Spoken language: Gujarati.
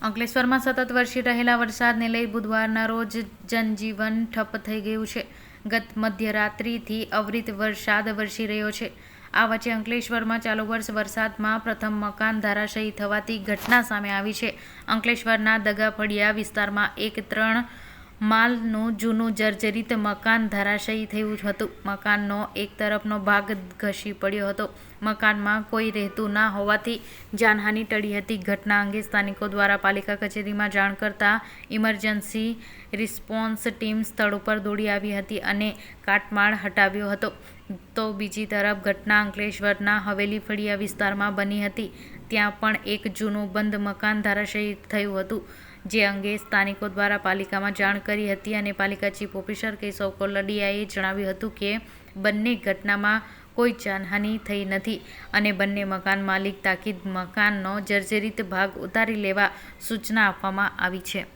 અંકલેશ્વરમાં સતત વરસી રહેલા વરસાદને લઈ બુધવારના રોજ જનજીવન ઠપ થઈ ગયું છે. ગત મધ્યરાત્રિથી અવિરત વરસાદ વરસી રહ્યો છે. આ વચ્ચે અંકલેશ્વરમાં ચાલુ વર્ષ વરસાદમાં પ્રથમ મકાન ધરાશયી થવાથી ઘટના સામે આવી છે. અંકલેશ્વરના દગાફળિયા વિસ્તારમાં એક ત્રણ માલનું જૂનું જર્જરિત મકાન ધરાશયી થયું હતું. મકાનનો એક તરફનો ભાગ ધસી પડ્યો હતો. મકાનમાં કોઈ રહેતું ના હોવાથી જાનહાનિ ટળી હતી. ઘટના અંગે સ્થાનિકો દ્વારા પાલિકા કચેરીમાં જાણ કરતા ઇમરજન્સી રિસ્પોન્સ ટીમ સ્થળ ઉપર દોડી આવી હતી અને કાટમાળ હટાવ્યો હતો. તો બીજી તરફ ઘટના અંકલેશ્વરના હવેલી ફળિયા વિસ્તારમાં બની હતી. ત્યાં પણ એક જૂનું બંધ મકાન ધરાશયી થયું હતું. જે અંગે સ્થાનિકો દ્વારા પાલિકામાં જાણ કરી હતી અને પાલિકા ચીફ ઓફિસર કેશવ કોલડિયાએ જણાવ્યું હતું કે બંને ઘટનામાં કોઈ જાનહાનિ થઈ નથી અને બંને મકાન માલિક તાકીદ મકાનનો જર્જરિત ભાગ ઉતારી લેવા સૂચના આપવામાં આવી છે.